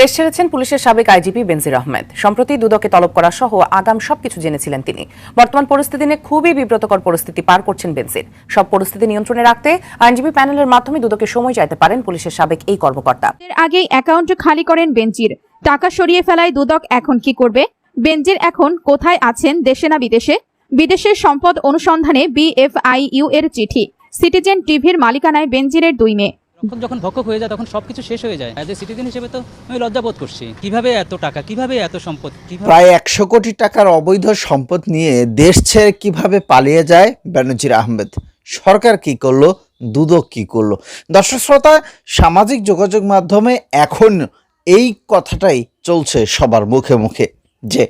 দেশ ছেড়েছেন পুলিশের সাবেক আইজিপি বেনজির আহমেদ। সম্প্রতি দুদকে তলব করা সহ আগাম সবকিছু জেনেছিলেন তিনি। বর্তমান পরিস্থিতি নিয়ে খুবই বিব্রতকর পরিস্থিতি পার করছেন বেনজির। সব পরিস্থিতি নিয়ন্ত্রণে রাখতে আইনজীবী প্যানেলের মাধ্যমে দুদকে সময় চাইতে পারেন পুলিশের সাবেক এই কর্মকর্তা। আগেই অ্যাকাউন্ট খালি করেন বেঞ্জির টাকা সরিয়ে ফেলায় দুদক এখন কি করবে? বেঞ্জির এখন কোথায় আছেন দেশে না বিদেশে? বিদেশের সম্পদ অনুসন্ধানে বিএফআইইউ এর চিঠি। সিটিজেন টিভির মালিকানায় বেঞ্জিরের দুই মেয়ে। রক্ষক যখন ভক্ষক হয়ে যায়, তখন সবকিছু শেষ হয়ে যায়। অ্যাজ এ সিটিজেন হিসেবে তো আমি লজ্জাবোধ করছি। কীভাবে এত টাকা, কীভাবে এত সম্পদ প্রায় একশো কোটি টাকার অবৈধ সম্পদ নিয়ে দেশ ছেড়ে কীভাবে পালিয়ে যায় ব্যানার্জির আহমেদ? সরকার কি করল? দুদক কি করল? দর্শক শ্রোতা, সামাজিক যোগাযোগ মাধ্যমে এখন এই কথাটাই চলছে সবার মুখে মুখে। যে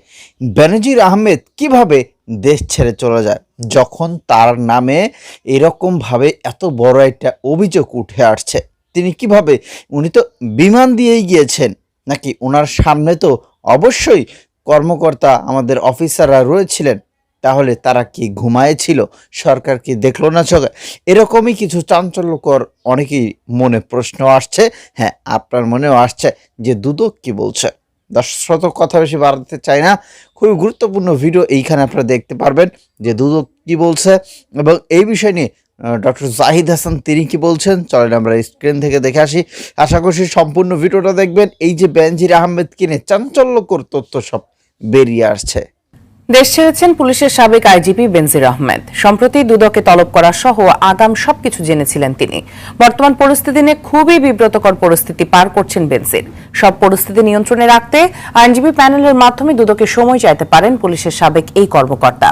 বেনজির আহমেদ কীভাবে দেশ ছেড়ে চলে যায়, যখন তার নামে এরকমভাবে এত বড় একটা অভিযোগ উঠে আসছে, তিনি কীভাবে, উনি তো বিমান দিয়েই গিয়েছেন, নাকি ওনার সামনে তো অবশ্যই কর্মকর্তা আমাদের অফিসাররা রয়েছিলেন, তাহলে তারা কি ঘুমায়েছিল সরকার কি দেখল না চোখে? এরকমই কিছু চাঞ্চল্যকর অনেকেই মনে প্রশ্ন আসছে হ্যাঁ আপনার মনেও আসছে যে দুদক কি বলছে? দর্শক কথা বেশি বাড়াতে চাই না। খুবই গুরুত্বপূর্ণ ভিডিও এইখানে আপনারা দেখতে পারবেন যে দুদক কি বলছে এবং এই বিষয় নিয়ে ডক্টর জাহিদ হাসান তিনি কি বলছেন, চলেন আমরা স্ক্রিন থেকে দেখে আসি। আশা করছি সম্পূর্ণ ভিডিওটা দেখবেন। এই যে বেনজির আহমেদ কিনে চাঞ্চল্যকর তথ্য সব বেরিয়ে আসছে। দেশ ছেড়েছেন পুলিশের সাবেক আইজিপি বেনজির আহমেদ। সম্প্রতি দুদকে তলব করা সহ আগাম সবকিছু জেনেছিলেন তিনি। বর্তমান পরিস্থিতি নিয়ে খুবই বিব্রতকর পরিস্থিতি পার করছেন বেনজির। সব পরিস্থিতি নিয়ন্ত্রণে রাখতে আইনজীবী প্যানেলের মাধ্যমে দুদকে সময় চাইতে পারেন পুলিশের সাবেক এই কর্মকর্তা।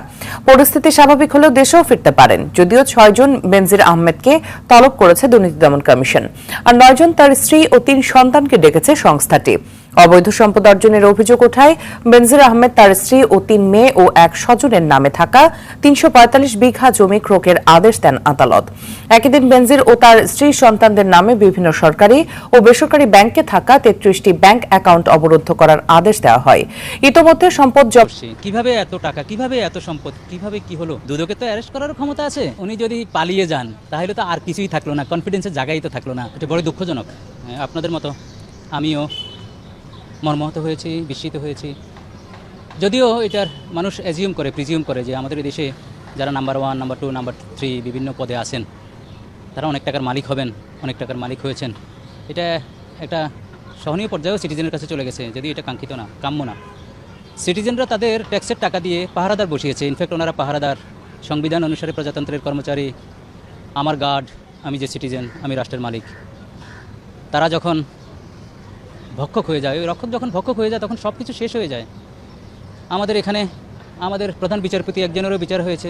পরিস্থিতি স্বাভাবিক হলেও দেশেও ফিরতে পারেন, যদিও ছয়জন বেনজির আহমেদকে তলব করেছে দুর্নীতি দমন কমিশন। আর নয়জন তার স্ত্রী ও তিন সন্তানকে ডেকেছে সংস্থাটি। অবৈধ সম্পদ অর্জনের অভিযোগ ওঠায় বেনজির আহমেদ, তার স্ত্রী ও তিন মেয়ে ও এক স্বজনের নামে থাকা তিনশো বিঘা জমি ক্রোকের আদেশ দেন আদালত। একই দিন বেনজির ও তার স্ত্রী সন্তানদের নামে বিভিন্ন সরকারি ও বেসরকারি ব্যাংকে থাকা তেত্রিশটি ব্যাংক অ্যাকাউন্ট অবরুদ্ধ করার আদেশ দেওয়া হয়। ইতোমধ্যে সম্পদ করছি কীভাবে এত টাকা, কীভাবে এত সম্পদ, কীভাবে কি হলো? দুদকে তো অ্যারেস্ট করার ক্ষমতা আছে। উনি যদি পালিয়ে যান, তাহলে তো আর কিছুই থাকল না কনফিডেন্সের জায়গায় তো থাকল না। এটা বড় দুঃখজনক। আপনাদের মতো, আমিও মর্মাহত হয়েছি, বিস্মিত হয়েছি। যদিও এটার মানুষ অ্যাজিউম করে প্রিজিউম করে যে আমাদের দেশে যারা number one number two number three বিভিন্ন পদে আছেন, তারা অনেক টাকার মালিক হবেন, অনেক টাকার মালিক হয়েছেন। এটা একটা সহনীয় পর্যায়েও সিটিজেনের কাছে চলে গেছে যদি এটা কাঙ্ক্ষিত না, কাম্য না। সিটিজেনরা তাদের ট্যাক্সের টাকা দিয়ে পাহারাদার বসিয়েছে। ইনফ্যাক্ট ওনারা পাহারাদার সংবিধান অনুসারে প্রজাতন্ত্রের কর্মচারী, আমার গার্ড আমি যে সিটিজেন আমি রাষ্ট্রের মালিক। তারা যখন ভক্ষক হয়ে যায়। ওই রক্ষক যখন ভক্ষক হয়ে যায়, তখন সব কিছু শেষ হয়ে যায়। আমাদের এখানে, আমাদের প্রধান বিচারপতি একজনেরও বিচার হয়েছে।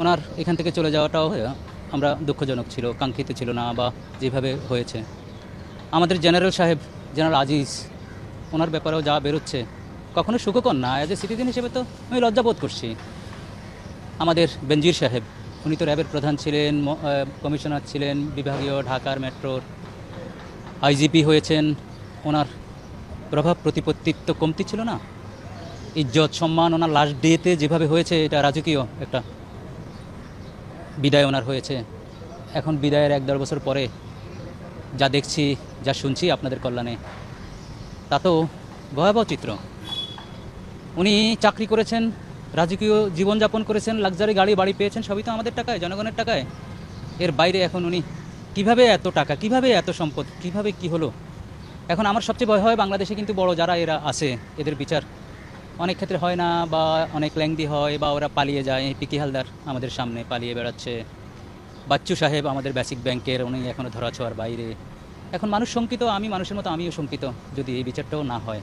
ওনার এখান থেকে চলে যাওয়াটাও আমরা দুঃখজনক ছিল, কাঙ্ক্ষিত ছিল না বা যেভাবে হয়েছে। আমাদের জেনারেল সাহেব, জেনারেল আজিজ, ওনার ব্যাপারেও যা বেরোচ্ছে, কখনো সুখকর না। অ্যাজ এ সিটিজেন হিসেবে তো আমি লজ্জাবোধ করছি। আমাদের বেনজির সাহেব, উনি তো র্যাবের প্রধান ছিলেন কমিশনার ছিলেন, বিভাগীয়, ঢাকার মেট্রোর আইজিপি হয়েছেন ওনার প্রভাব প্রতিপত্তিত্ব কমতি ছিল না? ইজ্জত, সম্মান ওনার লাস্ট ডেতে যেভাবে হয়েছে, এটা রাজকীয় একটা বিদায় ওনার হয়েছে। এখন বিদায়ের এক দেড় বছর পরে যা দেখছি, যা শুনছি আপনাদের কল্যাণে, তা তো ভয়াবহ চিত্র। উনি চাকরি করেছেন, রাজকীয় জীবনযাপন করেছেন, লাক্সারি গাড়ি, বাড়ি পেয়েছেন, সবই তো আমাদের টাকায়, জনগণের টাকায়। এর বাইরে এখন উনি কীভাবে এত টাকা, কীভাবে এত সম্পদ, কীভাবে কি হলো? এখন আমার সবচেয়ে ভয় হয় বাংলাদেশে কিন্তু বড় যারা এরা আছে, এদের বিচার। অনেক ক্ষেত্রে হয় না বা অনেক ল্যাংদি হয় বা ওরা পালিয়ে যায়। এই পিকি হালদার আমাদের সামনে পালিয়ে বেড়াচ্ছে। বাচ্চু সাহেব আমাদের বেসিক ব্যাংকের উনি এখনও ধরাছোঁয়ার বাইরে। এখন মানুষ শঙ্কিত, আমি মানুষের মতো, আমিও শঙ্কিত যদি এই বিচারটাও না হয়।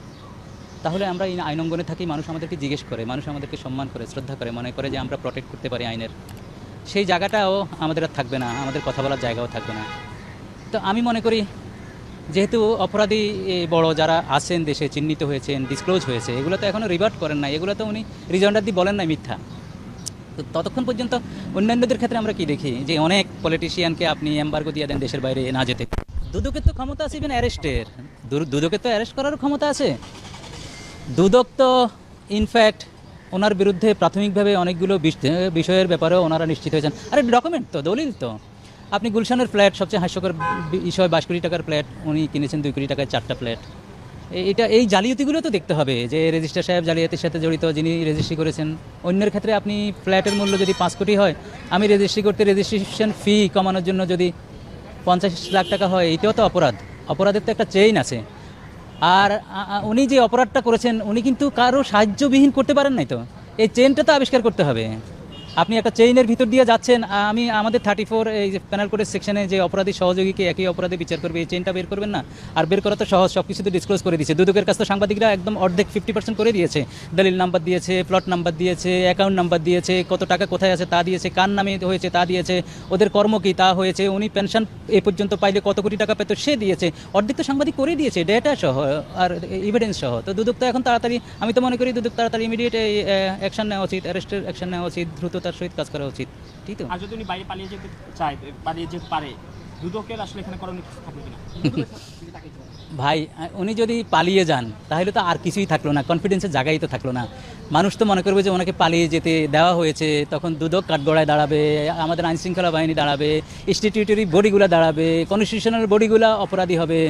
তাহলে আমরা এই আইনঙ্গনে থাকি, মানুষ আমাদেরকে জিজ্ঞেস করে, মানুষ আমাদেরকে সম্মান করে, শ্রদ্ধা করে, মনে করে যে আমরা প্রোটেক্ট করতে পারি আইনের। সেই জায়গাটাও আমাদের আর থাকবে না, আমাদের কথা বলার জায়গাও থাকবে না। তো আমি মনে করি যেহেতু অপরাধী বড় যারা আছেন, দেশে চিহ্নিত হয়েছেন ডিসক্লোজ হয়েছে, এগুলো তো এখনও রিভার্ট করেন না এগুলো তো উনি রিজন্ডার দিয়ে বলেন না মিথ্যা। তো ততক্ষণ পর্যন্ত অন্যান্যদের ক্ষেত্রে আমরা কি দেখি? যে অনেক পলিটিশিয়ানকে আপনি এম্বার্গো দিয়ে দেন দেশের বাইরে না যেতে। দুদকের তো ক্ষমতা আছে ইভেন অ্যারেস্টের দুদকের তো অ্যারেস্ট করার ক্ষমতা আছে। দুদক তো ইনফ্যাক্ট ওনার বিরুদ্ধে প্রাথমিকভাবে অনেকগুলো বিষ- বিষয়ের ব্যাপারেও ওনারা নিশ্চিত হয়েছেন। আরে ডকুমেন্ট তো, দলিল তো। আপনি গুলশানের ফ্ল্যাট, সবচেয়ে হাস্যকর বিষয় বাইশ কোটি টাকার ফ্ল্যাট, উনি কিনেছেন দুই কোটি টাকায় চারটা ফ্ল্যাট। এটা, এই জালিয়াতিগুলো তো দেখতে হবে যে রেজিস্ট্রার সাহেব জালিয়াতির সাথে জড়িত, যিনি রেজিস্ট্রি করেছেন। অন্যের ক্ষেত্রে আপনি ফ্ল্যাটের মূল্য যদি পাঁচ কোটি হয়, আমি রেজিস্ট্রি করতে রেজিস্ট্রেশন ফি কমানোর জন্য যদি পঞ্চাশ লাখ টাকা হয়, এটাও তো অপরাধ। অপরাধের তো একটা চেইন আছে। আর উনি যে অপরাধটা করেছেন, উনি কিন্তু কারও সাহায্যবিহীন করতে পারেন নাই তো। এই চেইনটা তো আবিষ্কার করতে হবে। আপনি একটা চেইনের ভিতর দিয়ে যাচ্ছেন আমি আমাদের থার্টি ফোর এই প্যানেল কোডের সেকশনে যে অপরাধী সহযোগীকে একই অপরাধে বিচার করবে, এই চেইনটা বের করবেন না। আর বের করা তো সহজ সব কিছু তো ডিসক্লোজ করে দিয়েছে। দুদকের কাছে সাংবাদিকরা একদম অর্ধেক ফিফটি পার্সেন্ট করে দিয়েছে। দলিল নাম্বার দিয়েছে প্লট নাম্বার দিয়েছে অ্যাকাউন্ট নাম্বার দিয়েছে, কত টাকা কোথায় আছে তা দিয়েছে, কার নামে হয়েছে তা দিয়েছে, ওদের কর্ম কী তা হয়েছে, উনি পেনশন এ পর্যন্ত পাইলে কত কোটি টাকা পেত সে দিয়েছে। অর্ধেক তো সাংবাদিক করে দিয়েছে ডেটা সহ, আর এভিডেন্স সহ। তো দুদক তো এখন তাড়াতাড়ি, আমি তো মনে করি দুদক তাড়াতাড়ি ইমিডিয়েট অ্যাকশন নেওয়া উচিত অ্যারেস্টের অ্যাকশন নেওয়া উচিত দ্রুততার সহিত কাজ করা উচিত ঠিক তো? আর যদি উনি বাইরে পালিয়ে যেতে চায় পালিয়ে যেতে পারে দুদকের আসলে এখানে করণীয় কিছু থাকবে কিনা? ভাই উনি যদি পালিয়ে যান তাহলে তো আর কিছুই থাকল না কনফিডেন্সের জায়গাই তো থাকল না। মানুষ তো মনে করবে যে ওনাকে পালিয়ে যেতে দেওয়া হয়েছে তখন দুদক কাঠগড়ায় দাঁড়াবে আমাদের আইন শৃঙ্খলা বাহিনী দাঁড়াবে স্টিটিউটরি বডিগুলো দাঁড়াবে কনস্টিটিউশনাল বডিগুলো অপরাধী হবে।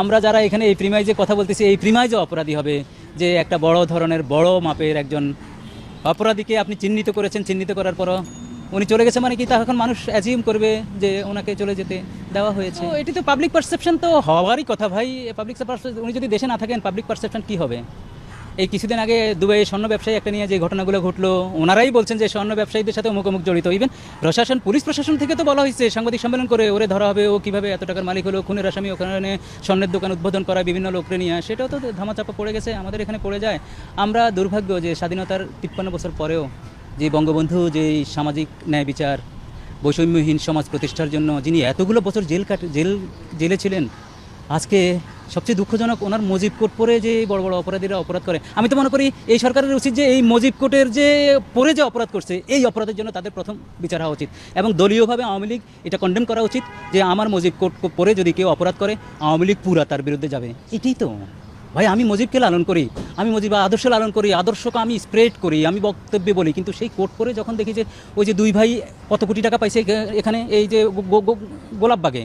আমরা যারা এখানে এই প্রিমাইজে কথা বলতেছি এই প্রিমাইজও অপরাধী হবে যে একটা বড় ধরনের বড় মাপের একজন অপরাধীকে আপনি চিহ্নিত করেছেন চিহ্নিত করার পরও উনি চলে গেছে মানে কি? তা এখন মানুষ অ্যাজিউম করবে যে ওনাকে চলে যেতে দেওয়া হয়েছে। এটি তো পাবলিক পারসেপশন তো হওয়ারই কথা ভাই। পাবলিক উনি যদি দেশে না থাকেন পাবলিক পারসেপশন কী হবে? এই কিছুদিন আগে দুবাই স্বর্ণ ব্যবসায়ী একটা নিয়ে যে ঘটনাগুলো ঘটলো, ওনারাই বলছেন যে স্বর্ণ ব্যবসায়ীদের সাথে মুখোমুখ জড়িত। ইভেন প্রশাসন, পুলিশ প্রশাসন থেকে তো বলা হয়েছে, সাংবাদিক সম্মেলন করে ওরে ধরা হবে, ও কীভাবে এত টাকার মালিক হলো, খুনের আসামি ওখানে স্বর্ণের দোকান উদ্বোধন করা, বিভিন্ন লোকরে নিয়ে সেটাও তো ধামাচাপা পড়ে গেছে, আমাদের এখানে পড়ে যায়। আমরা দুর্ভাগ্য যে স্বাধীনতার তিপ্পান্ন বছর পরেও যে বঙ্গবন্ধু, যে সামাজিক ন্যায় বিচার, বৈষম্যহীন সমাজ প্রতিষ্ঠার জন্য যিনি এতগুলো বছর জেল কাট, জেল, জেলে ছিলেন, আজকে সবচেয়ে দুঃখজনক ওনার মজিব কোর্ট পরে যে বড় বড় অপরাধীরা অপরাধ করে। আমি তো মনে করি এই সরকারের উচিত যে এই মজিব কোর্টের যে পরে যে অপরাধ করছে, এই অপরাধের জন্য তাদের প্রথম বিচার হওয়া উচিত। এবং দলীয়ভাবে আওয়ামী লীগ এটা কন্ডেম করা উচিত যে আমার মজিব কোর্ট পরে যদি কেউ অপরাধ করে, আওয়ামী লীগ পুরা তার বিরুদ্ধে যাবে। এটাই তো। ভাই, আমি মজিবকে লালন করি, আমি মজিব আদর্শ লালন করি, আদর্শকে আমি স্প্রেড করি, আমি বক্তব্যে বলি। কিন্তু সেই কোর্ট করে যখন দেখি যে ওই যে দুই ভাই কত কোটি টাকা পাইছে এখানে, এই যে গোলাপবাগে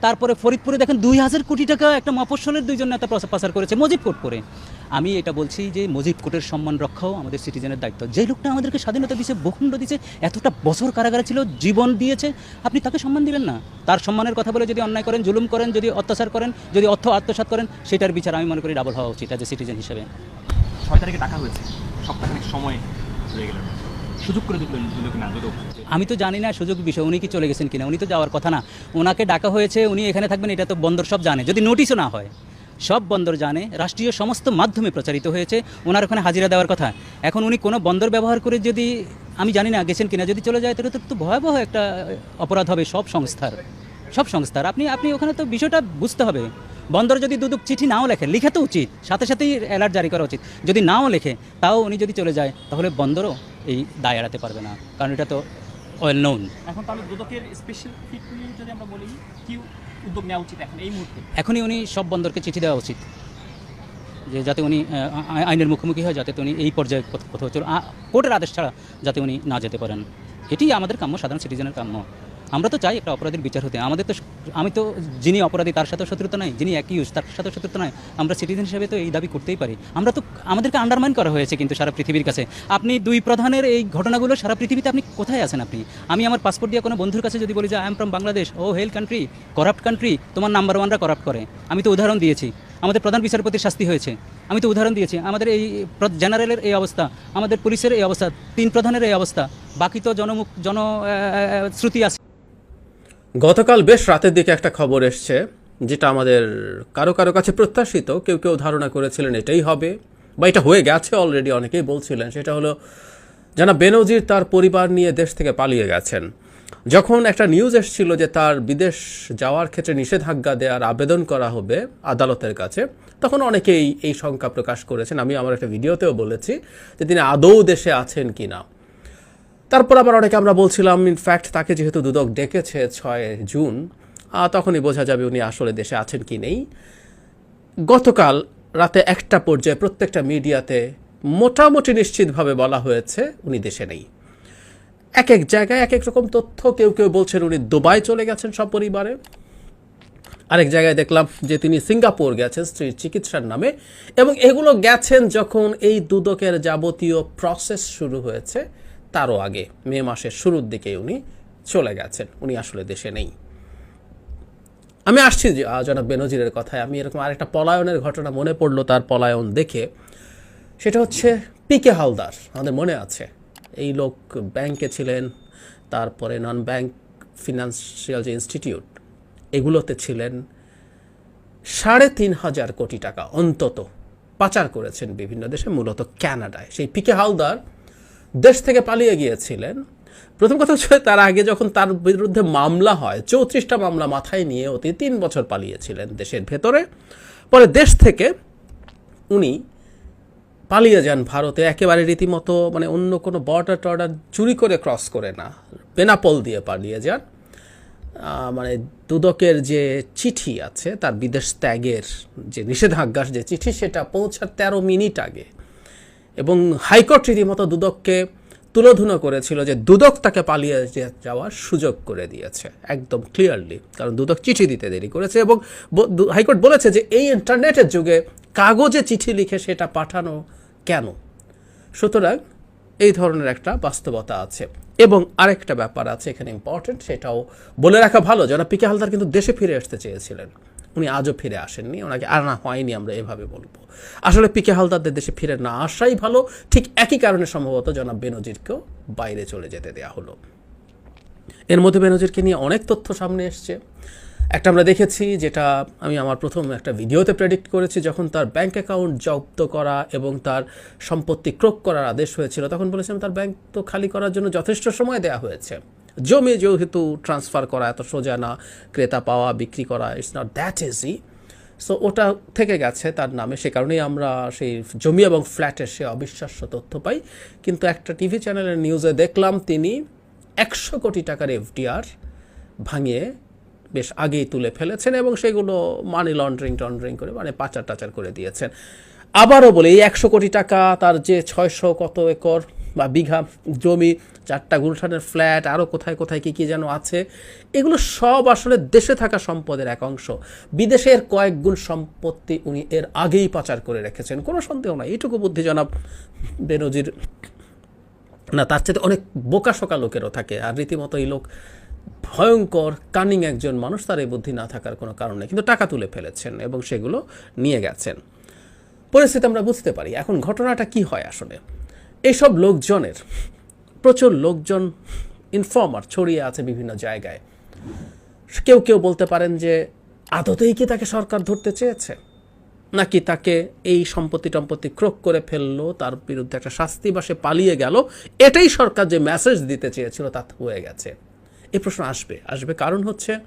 তারপরে ফরিদপুরে দেখেন দুই হাজার কোটি টাকা একটা মফস্বলের দুইজন নেতা পাচার করেছে মজিব করে। আমি এটা বলছি যে মজিব কোর্টের সম্মান রক্ষাও আমাদের সিটিজেনের দায়িত্ব। যে লোকটা আমাদেরকে স্বাধীনতা দিয়েছে, ভূখণ্ড দিয়েছে, এতটা বছর কারাগারে ছিল, জীবন দিয়েছে, আপনি তাকে সম্মান দিবেন না? তার সম্মানের কথা বলে যদি অন্যায় করেন, জুলুম করেন, যদি অত্যাচার করেন, যদি অর্থ আত্মসাৎ করেন, সেটার বিচার আমি মনে করি ডাবল হওয়া উচিত অ্যাজ এ সিটিজেন হিসেবে। ছয় তারিখে টাকা হয়েছে। সপ্তাহখানেক সময় হয়ে গেল। সুযোগ করে দিলেন আমি তো জানি না সুযোগ বিষয়, উনি কি চলে গেছেন কিনা, উনি তো যাওয়ার কথা না। ওনাকে ডাকা হয়েছে, উনি এখানে থাকবেন, এটা তো বন্দর সব জানে। যদি নোটিশও না হয়, সব বন্দর জানে, রাষ্ট্রীয় সমস্ত মাধ্যমে প্রচারিত হয়েছে, ওনার ওখানে হাজিরা দেওয়ার কথা। এখন উনি কোনো বন্দর ব্যবহার করে যদি, আমি জানি না গেছেন কিনা, যদি চলে যায়, তাহলে তো তো ভয়াবহ একটা অপরাধ হবে সব সংস্থার। সব সংস্থার। আপনি আপনি ওখানে তো বিষয়টা বুঝতে হবে। বন্দর যদি দুদক চিঠি নাও লেখে লিখে তো উচিত সাথে সাথেই অ্যালার্ট জারি করা উচিত। যদি নাও লেখে তাও উনি যদি চলে যায় তাহলে বন্দরও এই দায় এড়াতে পারবে না কারণ এটা তো ওয়েল নোন এখন তাহলে দুদকের স্পেশাল যদি আমরা বলি কি উদ্যোগ নেওয়া উচিত এখন এই মুহূর্তে? এখনই উনি সব বন্দরকে চিঠি দেওয়া উচিত যে যাতে উনি আইনের মুখোমুখি হয় যাতে উনি এই পর্যায়ে কোথাও চল কোর্টের আদেশ ছাড়া যাতে উনি না যেতে পারেন। এটি আমাদের কাম্য সাধারণ সিটিজেনের কাম্য। আমরা তো চাই একটা অপরাধীর বিচার হতে। আমাদের তো আমি তো যিনি অপরাধী তার সাথে শত্রুতা নাই। যিনি একই ইউজ তার সাথে শত্রুতা নাই। আমরা সিটিজেন হিসেবে তো এই দাবি করতেই পারি। আমরা তো আমাদেরকে আন্ডারমাইন করা হয়েছে কিন্তু সারা পৃথিবীর কাছে। আপনি দুই প্রধানের এই ঘটনাগুলো সারা পৃথিবীতে আপনি কোথায় আছেন আপনি? আমি আমার পাসপোর্ট দিয়ে কোনো বন্ধুর কাছে যদি বলি যে আই এম ফ্রম বাংলাদেশ ও হেল কান্ট্রি করাপ্ট কান্ট্রি তোমার নাম্বার ওয়ানরা করাপ্ট করে। আমি তো উদাহরণ দিয়েছি। আমাদের প্রধান বিচারপতির শাস্তি হয়েছে। আমি তো উদাহরণ দিয়েছি। আমাদের এই জেনারেলের এই অবস্থা আমাদের পুলিশের এই অবস্থা তিন প্রধানের এই অবস্থা বাকি তো জনমুখ জন আহ, আহ, শ্রুতি আছে। গতকাল বেশ রাতের দিকে একটা খবর এসছে, যেটা আমাদের কারও কারও কাছে প্রত্যাশিত, কেউ কেউ ধারণা করেছিলেন এটাই হবে, বা এটা হয়ে গেছে অলরেডি অনেকেই বলছিলেন, সেটা হলো জানা বেনজির তার পরিবার নিয়ে দেশ থেকে পালিয়ে গেছেন। যখন একটা নিউজ এসেছিল যে তার বিদেশ যাওয়ার ক্ষেত্রে নিষেধাজ্ঞা দেওয়ার আবেদন করা হবে আদালতের কাছে, তখন অনেকেই এই শঙ্কা প্রকাশ করেছেন। আমি আমার একটা ভিডিওতেও বলেছি যে তিনি আদৌ দেশে আছেন কি না তারপর আবার অনেকে আমরা বলছিলাম ইনফ্যাক্ট তাকে যেহেতু দুদক ডেকেছে ছয় জুন তখনই বোঝা যাবে উনি আসলে দেশে আছেন কি নেই। গতকাল রাতে একটা পর্যায়ে প্রত্যেকটা মিডিয়াতে মোটামুটি নিশ্চিতভাবে বলা হয়েছে উনি দেশে নেই। এক এক জায়গায় এক এক রকম তথ্য, কেউ কেউ বলছেন উনি দুবাই চলে গেছেন সব পরিবারে। আরেক জায়গায় দেখলাম যে তিনি সিঙ্গাপুর গেছেন স্ত্রীর চিকিৎসার নামে এবং এগুলো গেছেন যখন এই দুদকের যাবতীয় প্রসেস শুরু হয়েছে। তারও আগে মে মাসের শুরুর দিকে উনি চলে গেছেন, উনি আসলে দেশে নেই। আমি আসছি জনাব বেনজিরের কথায়। আমি এরকম আরেকটা পলায়নের ঘটনা মনে পড়ল তার পলায়ন দেখে। সেটা হচ্ছে পিকে হালদার, আমাদের মনে আছে। এই লোক ব্যাংকে ছিলেন, তারপরে নন ব্যাংক ফিনান্সিয়াল যে ইনস্টিটিউট এগুলোতে ছিলেন। সাড়ে তিন হাজার কোটি টাকা অন্তত পাচার করেছেন বিভিন্ন দেশে, মূলত ক্যানাডায় সেই পিকে হালদার দেশ থেকে পালিয়ে গিয়েছিলেন। প্রথম কথা হচ্ছে তার আগে যখন তার বিরুদ্ধে মামলা হয়, চৌত্রিশটা মামলা মাথায় নিয়ে অতি তিন বছর পালিয়েছিলেন দেশের ভেতরে। পরে দেশ থেকে উনি পালিয়ে যান ভারতে, একেবারে রীতিমতো মানে অন্য কোনো বর্ডার টর্ডার চুরি করে ক্রস করে না, বেনাপোল দিয়ে পালিয়ে যান। মানে দুদকের যে চিঠি আছে, তার বিদেশ ত্যাগের যে নিষেধাজ্ঞার যে চিঠি, সেটা পৌঁছার তেরো মিনিট আগে এবং হাইকোর্ট রীতিমতো দুদককে তুলোধুনো করেছিল যে দুদক তাকে পালিয়ে যাওয়ার সুযোগ করে দিয়েছে। একদম ক্লিয়ারলি কারণ দুদক চিঠি দিতে দেরি করেছে এবং হাইকোর্ট বলেছে যে এই ইন্টারনেটের যুগে কাগজে চিঠি লিখে সেটা পাঠানো কেন? সুতরাং এই ধরনের একটা বাস্তবতা আছে। এবং আরেকটা ব্যাপার আছে এখানে ইম্পর্টেন্ট সেটাও বলে রাখা ভালো। যেন পিকে হালদার কিন্তু দেশে ফিরে আসতে চেয়েছিলেন। উনি আজও ফিরে আসেননি, ওনাকে আনা হয়নি আমরা এভাবে বলব। আসলে পিকে হালদারদের দেশে ফিরে না আসাই ভালো, ঠিক একই কারণে সম্ভবত জনাব বেনজিরকেও বাইরে চলে যেতে দেয়া হলো। এর মধ্যে বেনজিরকে নিয়ে অনেক তথ্য সামনে এসছে। একটা আমরা দেখেছি যেটা আমি আমার প্রথম একটা ভিডিওতে প্রেডিক্ট করেছি, যখন তার ব্যাংক অ্যাকাউন্ট জব্দ করা এবং তার সম্পত্তি ক্রোক করার আদেশ হয়েছিল, তখন বলেছিলাম তার ব্যাংক তো খালি করার জন্য যথেষ্ট সময় দেওয়া হয়েছে। জমি যেহেতু ট্রান্সফার করা এত সোজা না, ক্রেতা পাওয়া, বিক্রি করা it's not that easy so ওটা থেকে গেছে তার নামে, সে কারণেই আমরা সেই জমি এবং ফ্ল্যাটের সে অবিশ্বাস্য তথ্য পাই। কিন্তু একটা টিভি চ্যানেলের নিউজে দেখলাম তিনি একশো কোটি টাকার এফডিআর ভাঙিয়ে বেশ আগেই তুলে ফেলেছেন এবং সেগুলো মানি লন্ড্রিং টন্ড্রিং করে মানে পাচার টাচার করে দিয়েছেন। আবারও বলে, এই একশো কোটি টাকা তার যে ছয়শো কত একর বা বিঘা জমি চারটা গুলশানের ফ্ল্যাট আরও কোথায় কোথায় কী কী যেন আছে, এগুলো সব আসলে দেশে থাকা সম্পদের এক অংশ। বিদেশের কয়েক গুণ সম্পত্তি উনি এর আগেই পাচার করে রেখেছেন। কোনো সন্দেহ নয় এইটুকু বুদ্ধি জনাব বেনজির। না, তার চেয়ে অনেক বোকাশোকা লোকেরও থাকে। আর রীতিমতো এই লোক ভয়ঙ্কর, কানিং একজন মানুষ, তার এই বুদ্ধি না থাকার কোনো কারণ নেই। কিন্তু টাকা তুলে ফেলেছেন এবং সেগুলো নিয়ে গেছেন। পরিস্থিতি আমরা বুঝতে পারি। এখন ঘটনাটা কি হয় আসলে? এইসব লোকজনের প্রচুর লোকজন ইনফর্মার ছড়িয়ে আছে বিভিন্ন জায়গায়। কেউ কেউ বলতে পারেন যে, আদতেই কি তাকে সরকার ধরতে চেয়েছে? নাকি তাকে এই সম্পত্তি টম্পত্তি ক্রোক করে ফেলল, তার বিরুদ্ধে একটা শাস্তি বা সে পালিয়ে গেল? এটাই সরকার যে মেসেজ দিতে চেয়েছিল, তা হয়ে গেছে। এই প্রশ্ন আসবে। আসবে কারণ হচ্ছে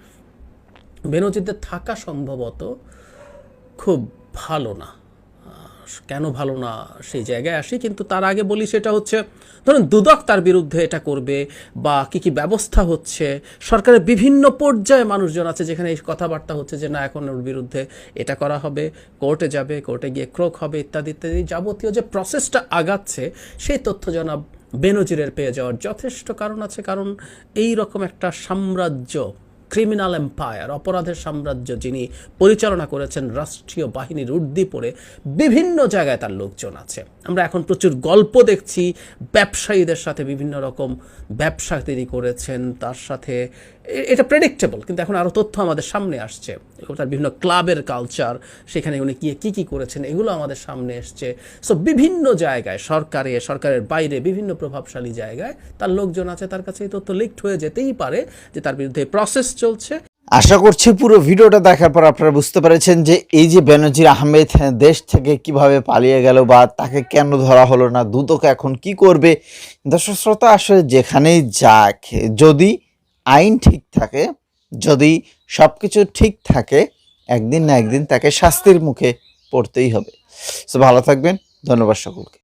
বেনজিরদের থাকা সম্ভবত খুব ভালো না। কেন ভালো না সেই জায়গায় আসি, কিন্তু তার আগে বলি সেটা হচ্ছে, ধরুন দুদক তার বিরুদ্ধে এটা করবে বা কি কি ব্যবস্থা হচ্ছে, সরকারের বিভিন্ন পর্যায়ে মানুষজন আছে যেখানে এই কথাবার্তা হচ্ছে যে না, এখন ওর বিরুদ্ধে এটা করা হবে, কোর্টে যাবে, কোর্টে গিয়ে ক্রোক হবে, ইত্যাদি ইত্যাদি যাবতীয় যে প্রসেসটা আগাচ্ছে, সেই তথ্য জনাব বেনজিরের পেয়ে যাওয়ার যথেষ্ট কারণ আছে, কারণ এই রকম একটা সাম্রাজ্য ক্রিমিনাল এম্পায়ার, অপরাধের সাম্রাজ্য যিনি পরিচালনা করেছেন রাষ্ট্রীয় বাহিনীর উর্দি পড়ে বিভিন্ন জায়গায় তার লোকজন আছে। আমরা এখন প্রচুর গল্প দেখছি। ব্যবসায়ীদের সাথে বিভিন্ন রকম ব্যবসা তিনি করেছেন। তার সাথে এটা প্রেডিক্টেবল কিন্তু এখন আরও তথ্য আমাদের সামনে আসছে। তার বিভিন্ন ক্লাবের কালচার সেখানে উনি গিয়ে কী কী করেছেন এগুলো আমাদের সামনে এসছে। সো বিভিন্ন জায়গায় সরকারে সরকারের বাইরে বিভিন্ন প্রভাবশালী জায়গায় তার লোকজন আছে তার কাছে এই তথ্য লিকড হয়ে যেতেই পারে যে তার বিরুদ্ধে প্রসেস চলছে। আশা করছি পুরো ভিডিওটা দেখার পর আপনারা বুঝতে পেরেছেন যে এই যে বেনজির আহমেদ হ্যাঁ, দেশ থেকে কীভাবে পালিয়ে গেল বা তাকে কেন ধরা হলো না দুদক এখন কি করবে? দর্শক শ্রোতা আসলে যেখানেই যাক যদি আইন ঠিক থাকে, যদি সব কিছু ঠিক থাকে, একদিন না একদিন তাকে শাস্তির মুখে পড়তেই হবে। সো ভালো থাকবেন, ধন্যবাদ সকলকে।